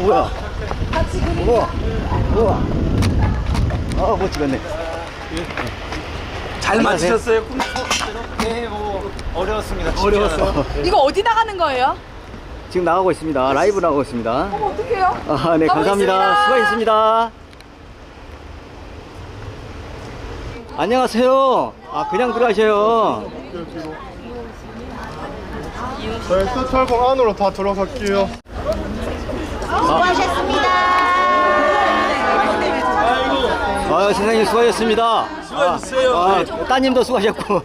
뭐야? 우와, 우와. 아, 못 찍었네. 잘 안녕하세요. 맞추셨어요? 네, 뭐 어려웠습니다. 어려웠어. 이거 어디 나가는 거예요? 지금 나가고 있습니다. 라이브 나가고 있습니다. 어머 어떡해요? 아, 네, 감사합니다. 수고하셨습니다. 안녕하세요. 아, 그냥 들어가셔요. 네, 세철봉 안으로 다 들어갈게요. 아, 세상에 수고하셨습니다. 수고하셨어요. 아, 아, 따님도 수고하셨고.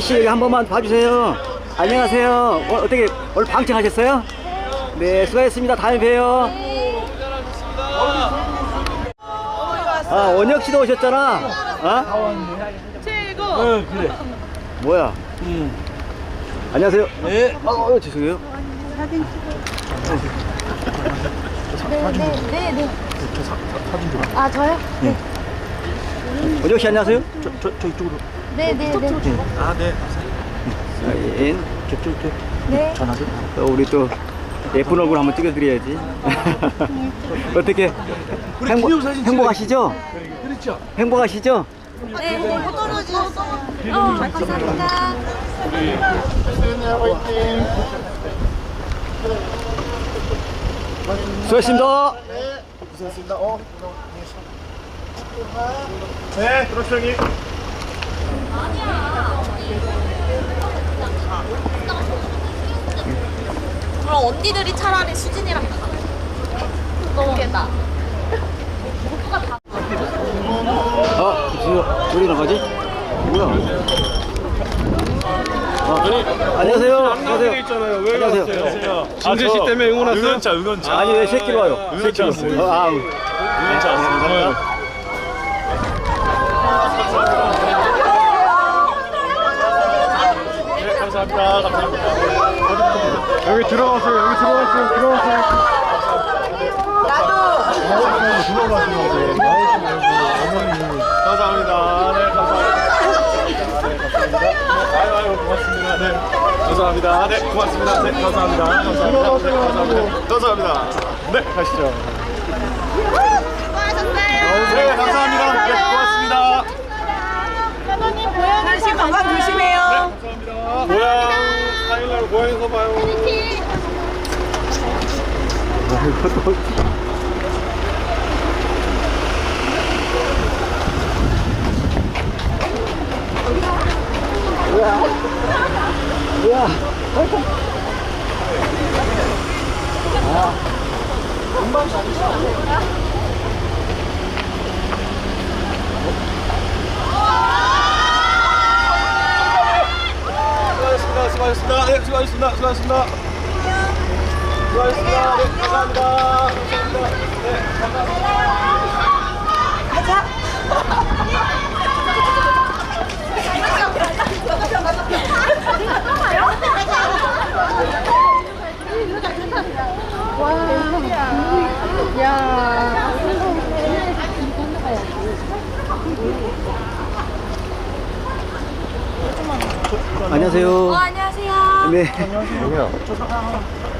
씨, 여기 한 번만 봐주세요. 안녕하세요. 어, 어떻게, 오늘 방청하셨어요? 네, 수고하셨습니다. 다음에 봬요. 아, 원혁 씨도 오셨잖아. 어? 응, 그래. 뭐야? 안녕하세요. 네. 어, 어, 죄송해요. 네네네. 아 저요? 원혁 씨 안녕하세요. 저, 저, 저 이쪽으로. 네 네 네. 아, 네. 사인. 저쪽, 저. 네. 전화기. 또 우리 또 예쁜 얼굴 한번 찍어드려야지. 어떻게 우리 행복, 기념사진 행복하시죠? 그렇죠. 행복하시죠? 네. 못 떨어지셨어요. 어, 감사합니다. 수고하셨습니다. 고생했습니다. 어. 네, 그렇죠, 형님. 그럼 언니들이 차라리 수진이랑 가. 너무 웃겠다. 아, 지금 우리 나가지? 뭐야? 아, 안녕하세요. 안녕하세요. 있잖아요. 왜 안녕하세요. 그러세요? 진재 씨 때문에 응원 왔어요? 응원차, 응원차. 아니 왜 새끼로 와요? 응원차 왔어요. 어, 아, 응원차 왔습니다. 네, 감사합니다. 감사합니다. 여기 들어가세요. 여기 들어가세요. 들어가세요. 나도. 나오지 말고 어머니. 감사합니다. 네, 감사합니다. 네, 감사합니다. 아유, 아유, 고맙습니다. 네, 감사합니다. 네, 고맙습니다. 네, 감사합니다. 감사합니다. 네, 감사합니다. 감사합니다. 네, 가시죠. 네, 감사합니다. 네, 고맙습니다. 한시 건강 조심해요. 고향, 사일날 고향에서 봐요. 뭐야? 수고하셨습니다. 수고하셨습니다. 네, 수고하셨습니다. 수고하셨습니다. 수고하셨습니다. 네, 감사합니다. 감사합니다. 네, 감사합니다. 안녕하세요. 어, 안녕하세요. 네. 네, 응원합니다.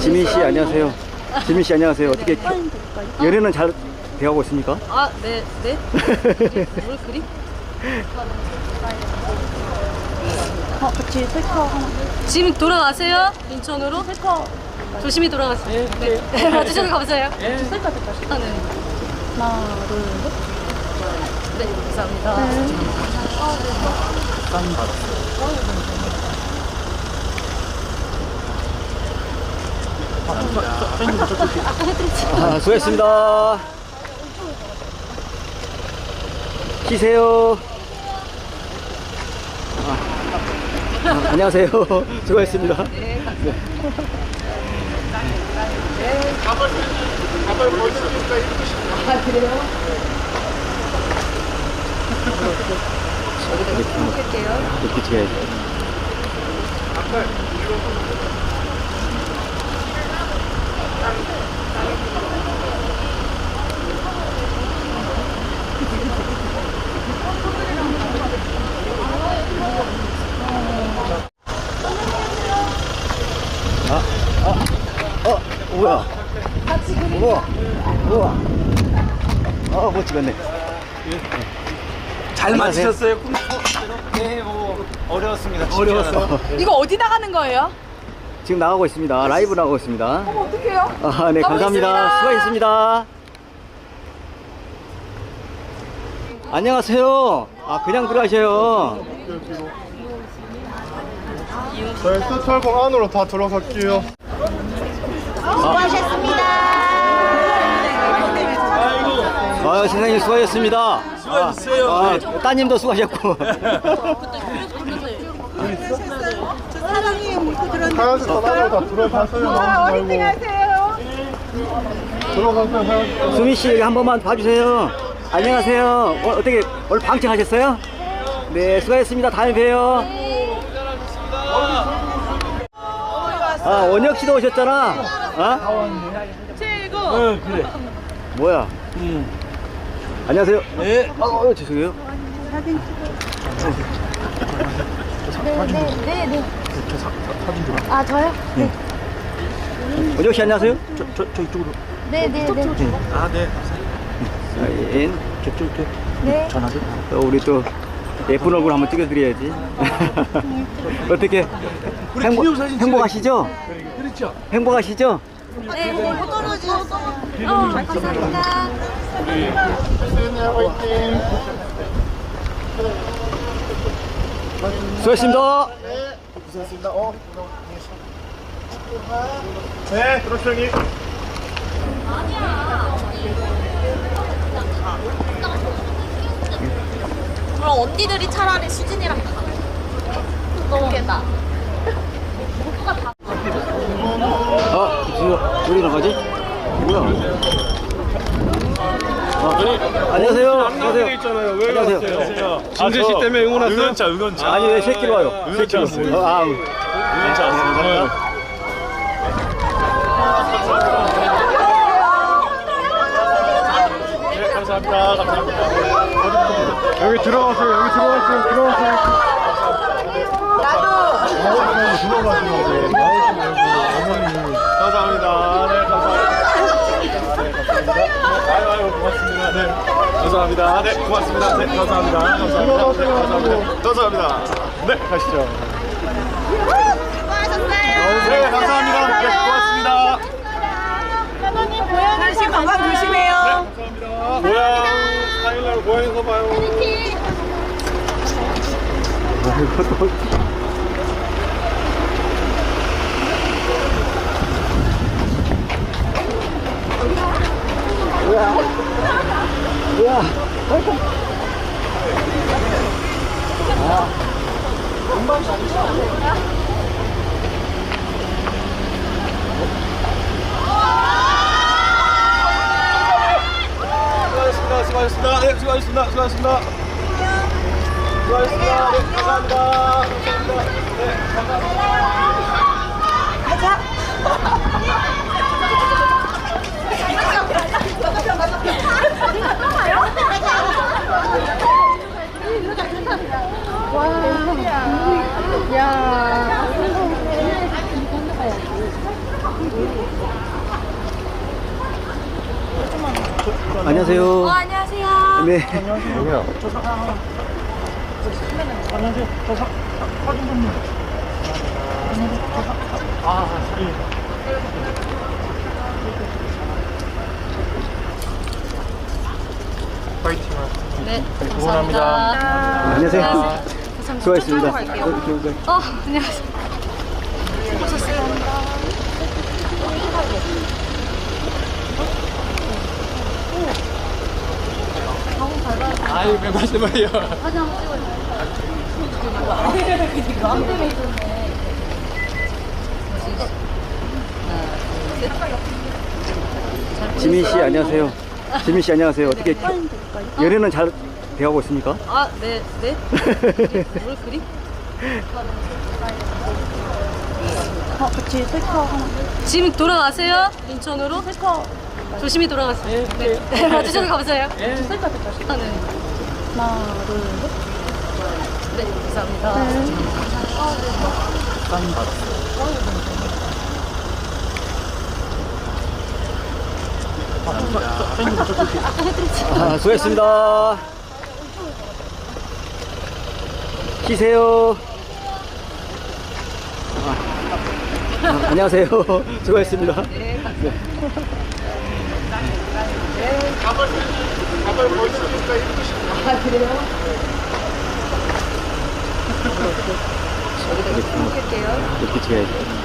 지민 씨 안녕하세요. 지민 씨 안녕하세요. 어떻게 연애는 잘 되어가고 있습니까? 아, 네, 네. 뭘 그림? 어, 같이 셀카 하나. 지금 돌아가세요? 인천으로? 조심히 돌아가세요. 네. 네. 와주셔서 감사해요. 셀카 될까? 아, 네. 하나, 둘, 셋. 네, 감사합니다. 아, 수고했습니다. 쉬세요. 아, 아, 안녕하세요. 수고했습니다. 네. 이렇게 찍어야지. 어, 뭐야? 우와. 어, 못 찍었네. 잘? 꿈 네, 뭐 어려웠습니다. 어려웠어. 않아서. 이거 어디 나가는 거예요? 지금 나가고 있습니다. 라이브 나가고 있습니다. 어떡해요? 아, 네, 감사합니다. 가보겠습니다. 수고하셨습니다. 안녕하세요. 아, 그냥 들어가셔요. 저희 스털공 안으로 다 들어갈게요. 아유, 선생님 수고하셨습니다. 수고하셨어요. 아, 네. 따님도 수고하셨고. 다. 들어가세요. 건. 수미 씨 여기 한 번만 봐주세요. 안녕하세요. 어, 어떻게 오늘 방청하셨어요? 네, 수고하셨습니다. 다음에 봬요. 아, 원혁 씨도 오셨잖아. 어? 최고. 응, 그래. 뭐야? 안녕하세요. 네. 어, 어, 죄송해요. 네, 네. 아, 저요? 네. 원혁 씨 안녕하세요. 네, 네, 네. 아, 네. 사인. 네. 또 우리 또 예쁜 얼굴 한번 찍어드려야지. 어떻게 행복, 행복하시죠? 그렇죠. 행복하시죠? 네, 못 떨어져. 어, 감사합니다. 수고하셨습니다. 고생했습니다. 어. 네, 그렇죠, 형님. 그럼 언니들이 차라리 수진이랑 가. 너무 웃겠다. 아, 무슨 우리 나가지? 뭐야? 아, 안녕하세요. 안녕하세요. 있잖아요. 왜 안녕하세요. 그러세요? 진재 씨 때문에 응원 왔어요? 응원차, 응원차. 아니 왜 새끼로 와요? 응원차 왔어요. 어, 아, 응원차 왔습니다. 네, 감사합니다. 감사합니다. 여기 들어가세요. 여기 들어가세요. 들어가세요. 나도. 들어가시면 돼. 나오지 말고 어머니. 감사합니다. 네, 감사합니다. 네, 감사합니다. 아유, 아유, 고맙습니다. 네, 감사합니다. 네, 고맙습니다. 네, 감사합니다. 감사합니다. 네, 감사합니다. 감사합니다. 네, 가시죠. 네, 감사합니다. 네, 고맙습니다. 한시 건강 조심해요. 감사합니다. 고향, 4일날 고향에서 봐요. 뭐 야? 수고하셨습니다. 네, 수고하셨습니다. 수고하셨습니다. 수고하셨습니다. 네, 감사합니다. 감사합니다. 네, 감사합니다. 안녕하세요. 어, 안녕하세요. 네. 네, 감사합니다. 안녕하세요. 수 네, 감사합니다. 안녕하세요. 안녕하세요. 수고하셨습니다. 네, 네, 네. 어, 안녕하세요. 수고하셨습니다. 아유, 왜 말씀을요? 사진 한번 찍어주세요. 지민 씨, 안녕하세요. 지민 씨 안녕하세요. 어떻게 연애는 잘 되어가고 있습니까? 아, 네, 네. 뭘 그림? 어, 그치, 셀카. 지금 돌아가세요. 인천으로. 셀카. 조심히 돌아가세요. 네. 네. 봐주셔서 감사해요. 셀카 될까? 아, 네. 하나, 둘, 셋. 네, 감사합니다. 아, 수고했습니다. 쉬세요. 아, 아, 안녕하세요. 수고했습니다. 네. 이렇게 찍어야지.